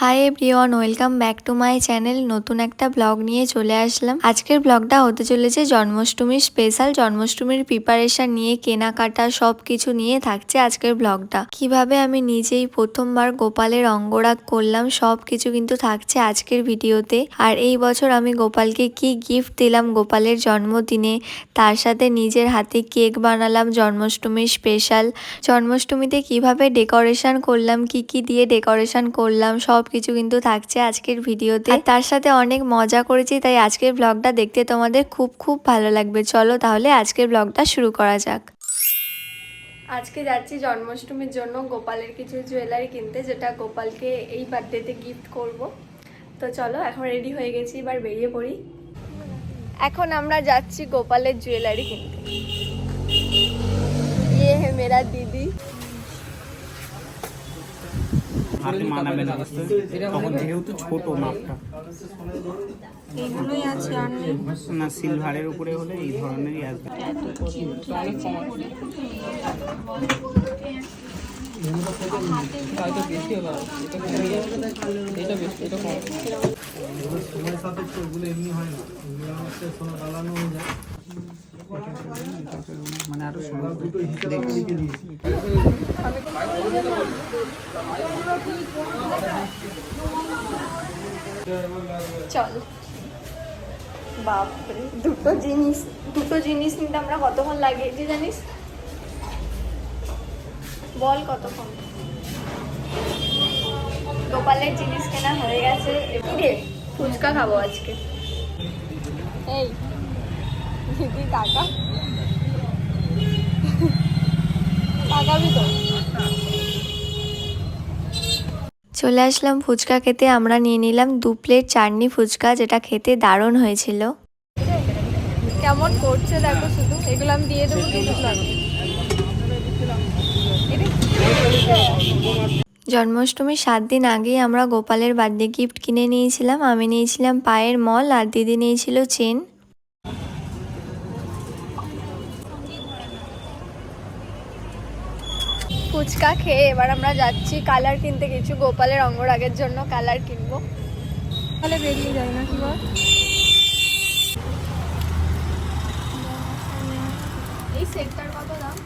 Hi everyone, welcome back to my channel. নতুন একটা blog নিয়ে চলে আসলাম। আজকের ব্লগটা হতে চলেছে জন্মাষ্টমীর স্পেশাল। জন্মাষ্টমীর প্রিপারেশন নিয়ে, কেনাকাটা সব কিছু নিয়ে থাকছে আজকের ব্লগটা। কীভাবে আমি নিজেই প্রথমবার গোপালের অঙ্গরাগ করলাম সব কিছু কিন্তু থাকছে আজকের ভিডিওতে। আর এই বছর আমি গোপালকে কি গিফট দিলাম গোপালের জন্মদিনে, তার সাথে নিজের হাতে কেক বানালাম জন্মাষ্টমীর স্পেশাল। জন্মাষ্টমীতে কীভাবে ডেকোরেশন করলাম, কি কি দিয়ে ডেকোরেশন করলাম, সব কিছু কিন্তু থাকছে আজকের ভিডিওতে। তার সাথে অনেক মজা করেছি তাই আজকের ব্লগটা দেখতে তোমাদের খুব খুব ভালো লাগবে। চলো তাহলে আজকের ব্লগটা শুরু করা যাক। আজকে যাচ্ছি জন্মাষ্টমীর জন্য গোপালের কিছু জুয়েলারি কিনতে যেটা গোপালকে এই বার্থডেতে গিফট করব। তো চলো এখন রেডি হয়ে গেছি এবার বেরিয়ে পড়ি। এখন আমরা যাচ্ছি গোপালের জুয়েলারি কিনতে। ইয়ে হে মেরা দিদি হাতে মানাবে না। বুঝতে তখন যেহেতু ছোট মাপটা। এগুলোই আছে আর না সিলভারের উপরে হলে এই ধরনেরই আসবে। সময় এমনি না ওগুলো হচ্ছে সোনা গালানো যায় মানে আরও আমরা দুটো চল। বাপরে, দুটো জিনিস দুটো জিনিস নিতে আমরা কতক্ষণ লাগিয়েছি জানিস? বল কতক্ষণ। গোপালের জিনিস কেনা হয়ে গেছে। রে ফুচকা খাব আজকে। এই, দিদি টাকা টাকাবি তো? চলে আসলাম ফুচকা খেতে। আমরা নিয়ে নিলাম দু প্লেট চাটনি ফুচকা যেটা খেতে দারুণ হয়েছিল। কেমন করছে দেখো শুধু? এগুলো আমি দিয়ে দেবো জন্মাষ্টমীর সাত দিন আগেই আমরা গোপালের বার্থডে গিফট কিনে নিয়েছিলাম। আমি নিয়েছিলাম পায়ের মল আর দিদি নিয়েছিল চেন। ফুচকা খেয়ে এবার আমরা যাচ্ছি কালার কিনতে কিছু গোপালের অঙ্গরাগের জন্য কালার কিনবো। তাহলে বেরিয়ে যায় না কি বল? এই সেটটার কত দাম?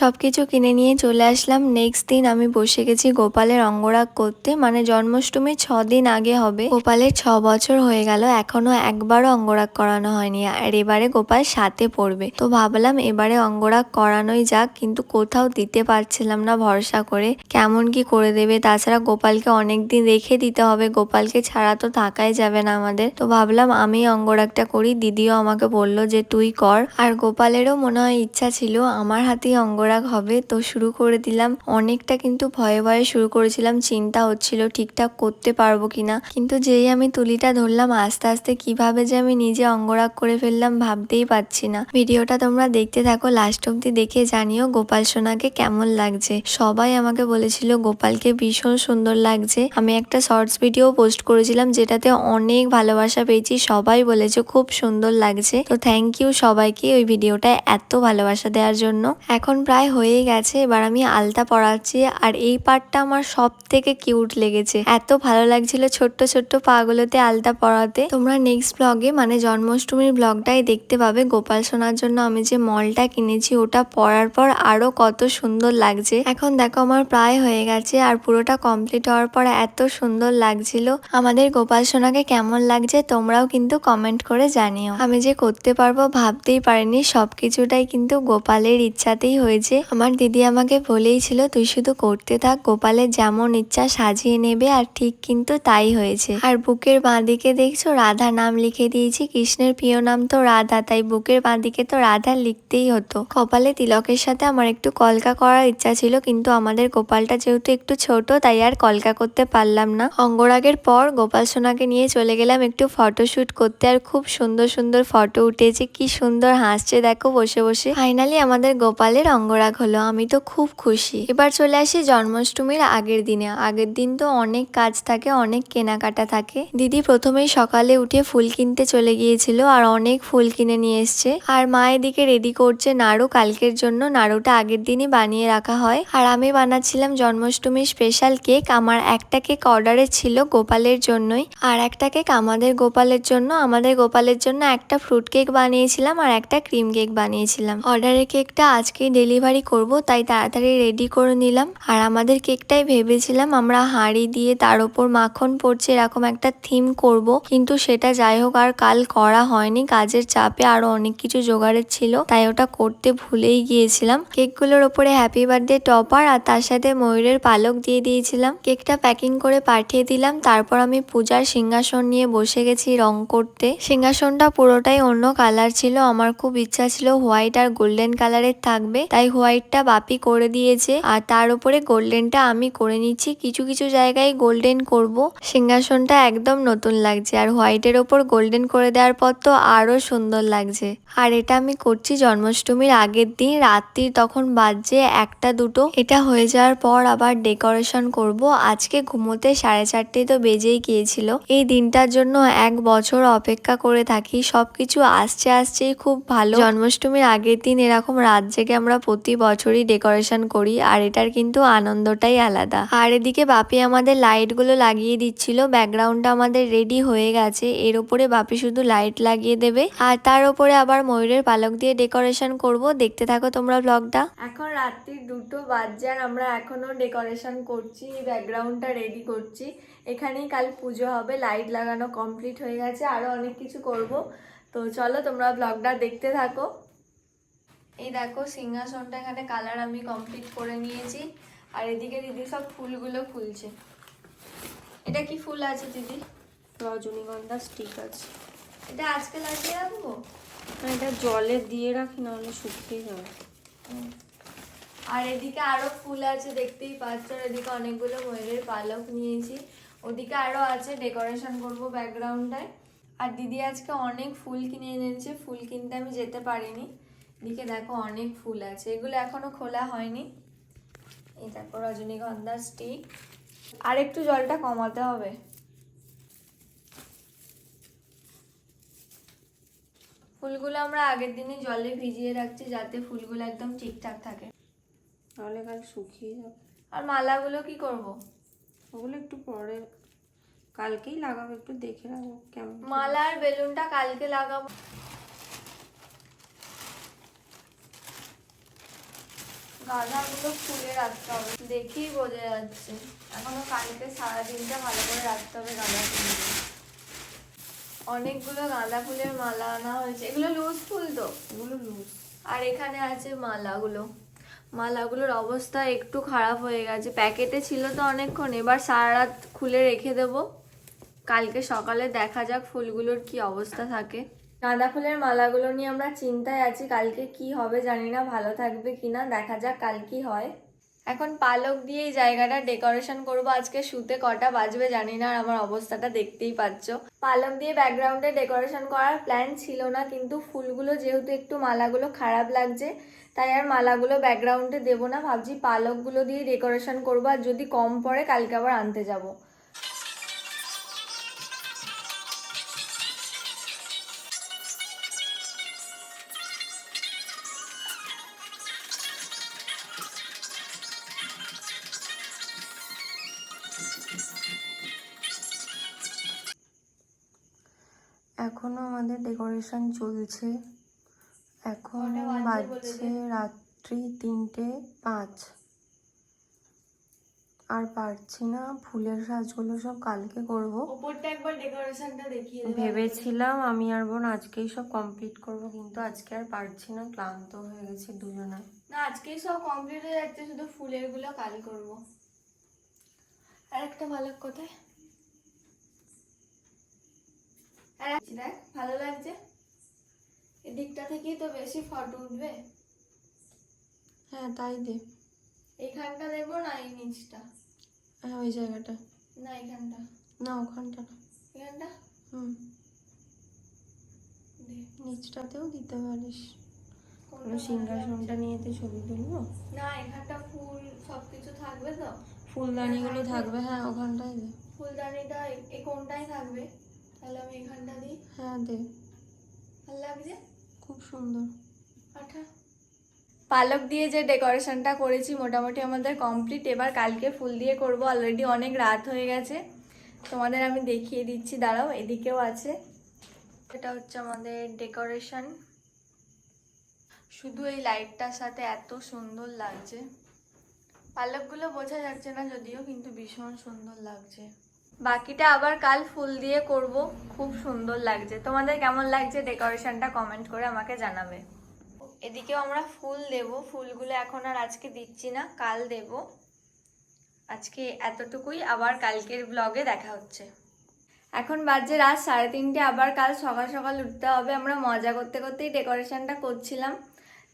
সব কিছু কিনে নিয়ে চলে আসলাম। নেক্সট দিন আমি বসে গেছি গোপালের অঙ্গরাগ করতে। মানে জন্মাষ্টমী ছ দিন আগে হবে। গোপালের ছ বছর হয়ে গেল। এখনও একবারও অঙ্গরাগ করানো হয়নি। আর এবারে গোপাল সাথে পড়বে। তো ভাবলাম এবারে অঙ্গরাগ করানোই যাক, কিন্তু কোথাও দিতে পারছিলাম না ভরসা করে। কেমন কি করে দেবে? তাছাড়া গোপালকে অনেক দিন রেখে দিতে হবে। গোপালকে ছাড়া তো থাকাই যাবে না আমাদের। তো ভাবলাম আমি অঙ্গরাগটা করি। দিদিও আমাকে বলল যে তুই কর। আর গোপালেরও মনে হয় ইচ্ছা ছিল। আমার হাতেই অঙ্গরাগ হবে তো শুরু করে দিলাম। অনেকটা কিন্তু ভয়ে ভয়ে শুরু করেছিলাম। চিন্তা হচ্ছিল ঠিকঠাক করতে পারব কিনা। কিন্তু যেই আমি তুলিটা ধরলাম, আস্তে আস্তে কীভাবে যে আমি নিজে অঙ্গরাগ করে ফেললাম ভাবতেই পারছি না। ভিডিওটা তোমরা দেখতে থাকো লাস্ট অব্দি দেখে জানিও গোপাল সোনাকে কেমন লাগছে। সবাই আমাকে বলেছিল, গোপালকে ভীষণ সুন্দর লাগছে। আমি একটা শর্টস ভিডিও পোস্ট করেছিলাম, যেটাতে অনেক ভালোবাসা পেয়েছি। সবাই বলেছে, খুব সুন্দর লাগছে। তো থ্যাংক ইউ সবাইকে ওই ভিডিওটা এত ভালোবাসা দেওয়ার জন্য। এখন প্রায় হয়ে গেছে, এবার আমি আলতা পরাচ্ছি আর এই পার্টটা আমার সব থেকে কিউট লেগেছে। এত ভালো লাগছিল ছোট্ট ছোট্ট পাগুলোতে আলতা পরাতে। তোমরা নেক্সট ব্লগে মানে জন্মাষ্টমীর ব্লগটাই দেখতে পাবে। গোপাল সোনার জন্য আমি যে মলটা কিনেছি, ওটা পরার পর আরও কত সুন্দর লাগছে। এখন দেখো আমার প্রায় হয়ে গেছে আর পুরোটা কমপ্লিট হওয়ার পর এত সুন্দর লাগছিল। আমাদের গোপাল সোনাকে কেমন লাগছে তোমরাও কিন্তু কমেন্ট করে জানিও। আমি যে করতে পারব ভাবতেই পারিনি, সবকিছুটাই কিন্তু গোপালের ইচ্ছাতেই হয়েছে আমার দিদি আমাকে বলেই ছিল তুই শুধু করতে থাক, গোপালের যেমন ইচ্ছা সাজিয়ে নেবে, আর ঠিক কিন্তু তাই হয়েছে। আর বুকের বাঁদিকে দেখছ, রাধা নাম লিখে দিয়েছি, কৃষ্ণের প্রিয় নাম তো রাধা, তাই বুকের বাঁদিকে তো রাধা লিখতেই হতো। কপালে তিলকের সাথে আমার একটু কলকা করার ইচ্ছা ছিল, কিন্তু আমাদের গোপালটা যেহেতু একটু ছোট, তাই আর কলকা করতে পারলাম না। অঙ্গরাগের পর গোপাল সোনাকে নিয়ে চলে গেলাম একটু ফটোশুট করতে, আর খুব সুন্দর সুন্দর ফটো উঠেছে, কি সুন্দর হাসছে, দেখো বসে বসে। ফাইনালি আমাদের গোপালের অঙ্গ অঙ্গরাগ হলো, আমি তো খুব খুশি। এবার চলে আসি জন্মাষ্টমীর আগের দিনে। আগের দিন তো অনেক কাজ থাকে, অনেক কেনাকাটা থাকে। দিদি প্রথমেই সকালে উঠে ফুল কিনতে চলে গিয়েছিল আর অনেক ফুল কিনে নিয়ে এসছে। আর মা এদিকে রেডি করছে নাড়ু। কালকের জন্য নাড়ুটা আগের দিনই বানিয়ে রাখা হয়। আর আমি বানাচ্ছিলাম জন্মাষ্টমীর স্পেশাল কেক আমার একটা কেক অর্ডারে ছিল গোপালের জন্যই। আর একটা কেক আমাদের গোপালের জন্য। আমাদের গোপালের জন্য একটা ফ্রুট কেক বানিয়েছিলাম আর একটা ক্রিম কেক বানিয়েছিলাম। অর্ডারের কেকটা আজকেই ডেলিভারি করব, তাই তাড়াতাড়ি রেডি করে নিলাম। আর আমাদের কেকটাই ভেবেছিলাম আমরা হাঁড়ি দিয়ে তার ওপর মাখন পড়ছে এরকম একটা থিম করব। কিন্তু সেটা যাই হোক, আর কাল করা হয়নি। কাজের চাপে আরও অনেক কিছু জোগাড়ের ছিল, তাই ওটা করতে ভুলেই গিয়েছিলাম। কেকগুলোর ওপরে হ্যাপি বার্থডে টপার আর তার সাথে ময়ূরের পালক দিয়ে দিয়েছিলাম। কেকটা প্যাকিং করে পাঠিয়ে দিলাম। তারপর আমি পূজার সিংহাসন নিয়ে বসে গেছি রং করতে। সিংহাসনটা পুরোটাই অন্য কালার ছিল। আমার খুব ইচ্ছা ছিল হোয়াইট আর গোল্ডেন কালারের থাকবে। তাই হোয়াইটটা বাপি করে দিয়েছে। আর তার উপরে গোল্ডেনটা আমি করে নিচ্ছি। কিছু কিছু জায়গায় গোল্ডেন করব। সিংহাসনটা একদম নতুন লাগছে। আর হোয়াইটের ওপর গোল্ডেন করে দেওয়ার পর তো আরও সুন্দর লাগছে। আর এটা আমি করছি জন্মাষ্টমীর আগের দিন রাত্রি তখন বাজছে একটা দুটো। এটা হয়ে যাওয়ার পর আবার ডেকোরেশন করব। আজকে ঘুমোতে সাড়ে চারটে তো বেজেই গিয়েছিল। এই দিনটার জন্য এক বছর অপেক্ষা করে থাকি। সবকিছু আসছে আসছেই খুব ভালো। জন্মাষ্টমীর আগের দিন এরকম রাত জেগে আমরা প্রতি বছরই ডেকোরেশন করি আর এটার কিন্তু আনন্দটাই আলাদা। আর এদিকে বাপি আমাদের লাইটগুলো লাগিয়ে দিচ্ছিল, ব্যাকগ্রাউন্ডটা আমাদের রেডি হয়ে গেছে, এর উপরে বাপি শুধু লাইট লাগিয়ে দেবে। আর তার উপরে আবার ময়ূরের পালক দিয়ে ডেকোরেশন করব। দেখতে থাকো তোমরা ব্লগটা। এখন রাত্রির দুটো বাজছে আর আমরা এখনও ডেকোরেশন করছি, ব্যাকগ্রাউন্ডটা রেডি করছি। এখানেই কাল পুজো হবে, লাইট লাগানো কমপ্লিট হয়ে গেছে, আরও অনেক কিছু করব। তো চলো তোমরা ব্লগটা দেখতে থাকো। এই দেখো সিংহাসনটা এখানে কালার আমি কমপ্লিট করে নিয়েছি। আর এদিকে দিদি সব ফুলগুলো ফুলছে। এটা কি ফুল আছে দিদি? রজনীগন্ধা স্টিক আছে। এটা আজকে লাগিয়ে রাখব না এটা জলে দিয়ে রাখি না নাহলে শুকিয়ে যাবে। আর এদিকে আরও ফুল আছে দেখতেই পাচ্ছ। আর এদিকে অনেকগুলো ময়ূরের পালক নিয়েছি। ওদিকে আরও আছে ডেকোরেশন করব ব্যাকগ্রাউন্ডটায় আর দিদি আজকে অনেক ফুল কিনে এনেছে। ফুল কিনতে আমি যেতে পারিনি। এদিকে দেখো অনেক ফুল আছে। এগুলো এখনও খোলা হয়নি। এই দেখো রজনীগন্ধার স্টিক। আর একটু জলটা কমাতে হবে। ফুলগুলো আমরা আগের দিনে জলে ভিজিয়ে রাখছি যাতে ফুলগুলো একদম ঠিকঠাক থাকে। নাহলে কাল শুকিয়ে যাবে। আর মালাগুলো কি করব? ওগুলো একটু পরে। কালকেই লাগাবো একটু দেখে রাখব কেমন মালা আর বেলুনটা কালকে লাগাবো। গাঁদাগুলো ফুলে রাখতে হবে। দেখেই বোঝা যাচ্ছে। এখনও কালকে সারাদিনটা ভালো করে রাখতে হবে গাঁদা ফুলগুলো অনেকগুলো গাঁদা ফুলের মালা আনা হয়েছে। এগুলো লুজ ফুল তো? এগুলো লুজ আর এখানে আছে মালাগুলো। মালাগুলোর অবস্থা একটু খারাপ হয়ে গেছে। প্যাকেটে ছিল তো অনেকক্ষণ। এবার সারা রাত খুলে রেখে দেবো। কালকে সকালে দেখা যাক ফুলগুলোর কি অবস্থা থাকে। গাঁদা ফুলের মালাগুলো নিয়ে আমরা চিন্তায় আছি, কালকে কি হবে জানি না, ভালো থাকবে কিনা দেখা যাক কাল কি হয়। এখন পালক দিয়ে এই জায়গাটা ডেকোরেশন করব, আজকে শুতে কটা বাজবে জানি না, আর আমার অবস্থাটা দেখতেই পাচ্ছ। পালক দিয়ে ব্যাকগ্রাউন্ডে ডেকোরেশন করার প্ল্যান ছিল না, কিন্তু ফুলগুলো যেহেতু একটু মালাগুলো খারাপ লাগছে, তাই আর মালাগুলো ব্যাকগ্রাউন্ডে দেবো না, ভাবছি পালকগুলো দিয়ে ডেকোরেশন করব, আর যদি কম পড়ে কালকে আবার আনতে যাব। এখনও আমাদের ডেকোরেশন চলছে। এখন বাজছে রাত্রি তিনটে পাঁচ। আর পারছি না ফুলের সাজগুলো সব কালকে করব। ওপরটা একবার ডেকোরেশনটা দেখিয়ে ভেবেছিলাম আমি আর বোন আজকেই সব কমপ্লিট করব কিন্তু আজকে আর পারছি না ক্লান্ত হয়ে গেছি দুজনে না আজকেই সব কমপ্লিট হয়ে যাচ্ছে শুধু ফুলেরগুলো কাল করব। আর একটা ভালো কোথায়? আর দেখ ভালো লাগছে। এদিকটা থেকেই তো বেশি ফটো উঠবে। হ্যাঁ তাই দে। এইখানটা দেবো না এই নিচটা? হ্যাঁ ওই জায়গাটা। না এখানটা। না ওখানটা না। এখানটা? হুম। নিচটাতেও দিতে পারিস। কোনো সিংহাসনটা নিয়ে তো ছবি তুলবো? না এখানটা ফুল সবকিছু থাকবে তো। ফুলদানিগুলো থাকবে হ্যাঁ ওখানটায় দে। ফুলদানিটা এ- এই কোনটাই থাকবে? তাহলে আমি এখানটা দিই। হ্যাঁ দে। ভালো লাগছে খুব সুন্দর। আঠা পালক দিয়ে যে ডেকোরেশনটা করেছি মোটামুটি আমাদের কমপ্লিট। এবার কালকে ফুল দিয়ে করব। অলরেডি অনেক রাত হয়ে গেছে। তোমাদের আমি দেখিয়ে দিচ্ছি। দাঁড়াও এদিকেও আছে। এটা হচ্ছে আমাদের ডেকোরেশন। শুধু এই লাইটটার সাথে এত সুন্দর লাগছে। পালকগুলো বোঝা যাচ্ছে না যদিও কিন্তু ভীষণ সুন্দর লাগছে। বাকিটা আবার কাল ফুল দিয়ে করব। খুব সুন্দর লাগছে। তোমাদের কেমন লাগছে ডেকোরেশনটা কমেন্ট করে আমাকে জানাবে। এদিকেও আমরা ফুল দেব। ফুলগুলো এখন আর আজকে দিচ্ছি না, কাল দেব। আজকে এতটুকুই। আবার কালকের ব্লগে দেখা হচ্ছে। এখন বাজে রাত সাড়ে তিনটে। আবার কাল সকাল সকাল উঠতে হবে। আমরা মজা করতে করতেই ডেকোরেশনটা করছিলাম।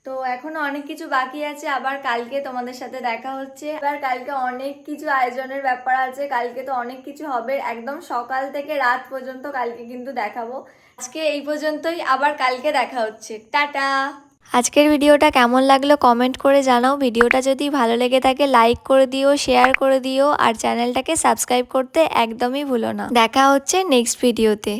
তো এখনও অনেক কিছু বাকি আছে, আবার কালকে তোমাদের সাথে দেখা হচ্ছে। আবার কালকে অনেক কিছু আয়োজনের ব্যাপার আছে, কালকে তো অনেক কিছু হবে। একদম সকাল থেকে রাত পর্যন্ত কালকে কিন্তু দেখাবো। আজকে এই পর্যন্তই, আবার কালকে দেখা হচ্ছে। টাটা! আজকের ভিডিওটা কেমন লাগল কমেন্ট করে জানাও। ভিডিওটা যদি ভালো লেগে থাকে, লাইক করে দিও, শেয়ার করে দিও, আর চ্যানেলটাকে সাবস্ক্রাইব করতে একদমই ভুলো না। দেখা হচ্ছে নেক্সট ভিডিওতে।